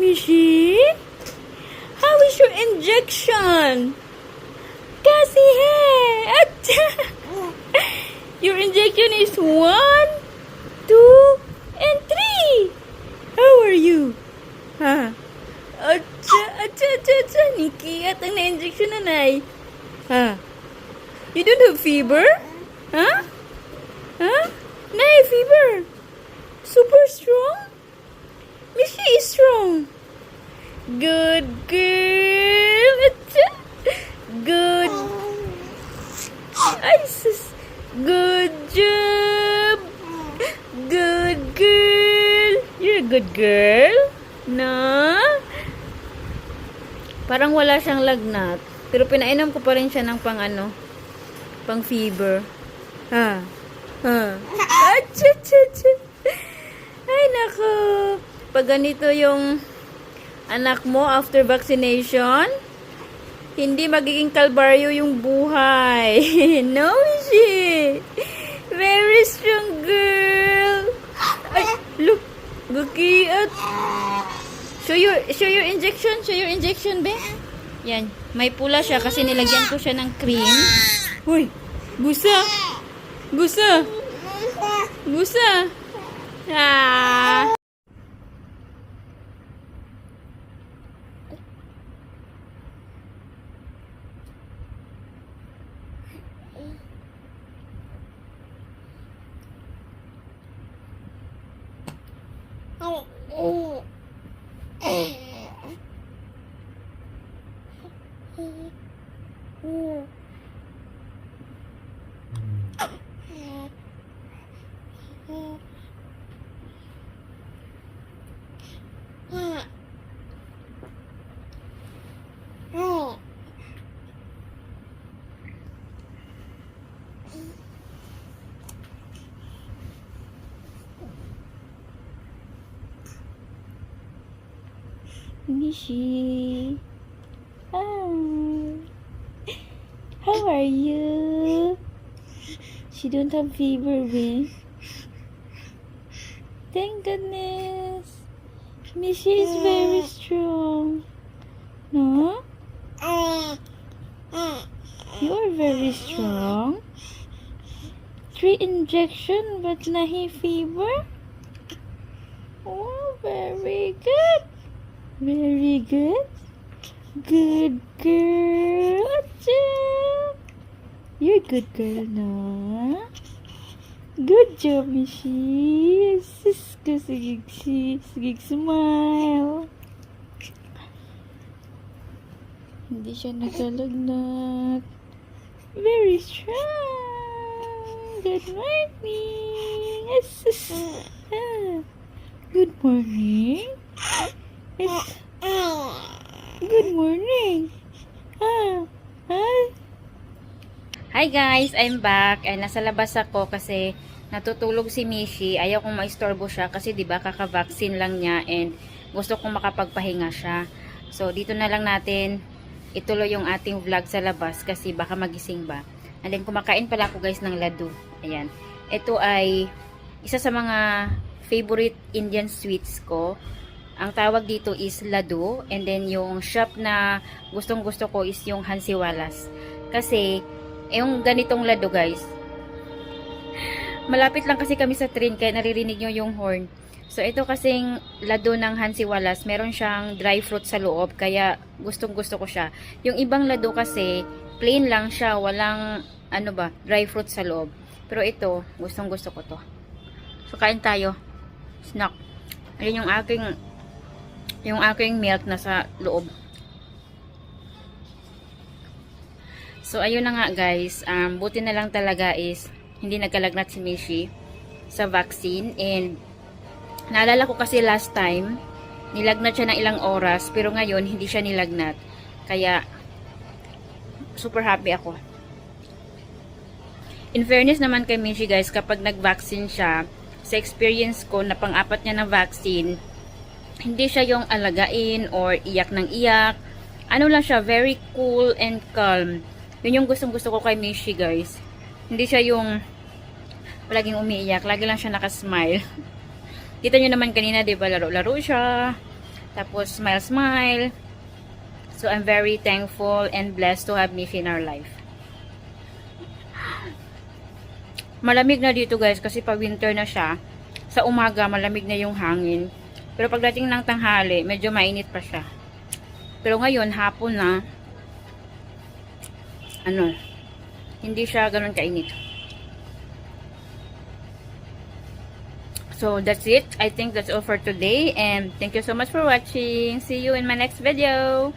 Mishi? How is your injection? Kasi hey! Your injection is one, two, and three. How are you? Ha? Acha, acha, acha, acha. Nikki, at ang na-injection na nai. Ha? You don't have fever? Huh? Huh? Nay, fever. Super strong? Mishi is strong. Good girl. Good. Ay, sus. Good job. Good girl. You're a good girl. Na? Parang wala siyang lagnat. Pero pinainom ko pa rin siya ng pang ano, pang fever. Ha? Ha? Acha, acha, acha. Ay, nako. Pag ganito yung anak mo after vaccination, hindi magiging kalbaryo yung buhay. no, she. Very strong girl. Ay, look. Guki at... Show your, show your injection. Show your injection, be. Yan. May pula siya kasi nilagyan ko siya ng cream. Uy. Gusa. Gusa. Gusa. Ah. Nishi. Hi. How are you? She don't have fever, we. Thank goodness. Mishi is very mm. strong. No? You are very strong. Three injection but nahi fever? Oh, very good. Very good. Good girl. You're a good girl, no? Good job, Mishi. Sis ko, sige, si- sige, smile. Hindi siya nagalagnat. Very strong. Good morning. Sis. Ah. Good morning. It's Good morning. Ah, hi. Hi guys, I'm back. Ay, nasa labas ako kasi natutulog si Mishi. Ayaw kong maistorbo siya kasi 'di ba kaka-vaccine lang niya and gusto kong makapagpahinga siya. So dito na lang natin ituloy yung ating vlog sa labas kasi baka magising ba. And then kumakain pala ako guys ng ladu. Ayan. Ito ay isa sa mga favorite Indian sweets ko. Ang tawag dito is ladu and then yung shop na gustong gusto ko is yung Hansiwalas. Kasi yung ganitong ladu guys, malapit lang kasi kami sa train kaya naririnig nyo yung horn. So ito kasing ladu ng Hansiwalas, meron siyang dry fruit sa loob kaya gustong gusto ko siya. Yung ibang ladu kasi plain lang siya, walang ano ba, dry fruit sa loob. Pero ito, gustong gusto ko to. So kain tayo. Snack. Ayun yung aking yung aking milk nasa loob. So, ayun na nga guys. Um, buti na lang talaga is hindi nagkalagnat si Mishi sa vaccine. And, naalala ko kasi last time, nilagnat siya ng ilang oras. Pero ngayon, hindi siya nilagnat. Kaya, super happy ako. In fairness naman kay Mishi guys, kapag nag-vaccine siya, sa experience ko na pang-apat niya na vaccine, hindi siya yung alagain or iyak ng iyak. Ano lang siya, very cool and calm. Yun yung gustong gusto ko kay Mishi guys. Hindi siya yung palaging umiiyak. Lagi lang siya nakasmile. Kita nyo naman kanina, di ba, laro-laro siya. Tapos, smile, smile. So, I'm very thankful and blessed to have Miffy in our life. Malamig na dito guys kasi pag winter na siya, sa umaga malamig na yung hangin. Pero pagdating ng tanghali, medyo mainit pa siya. Pero ngayon, hapon na, ano, hindi siya ganun kainit. So, that's it. I think that's all for today. And thank you so much for watching. See you in my next video.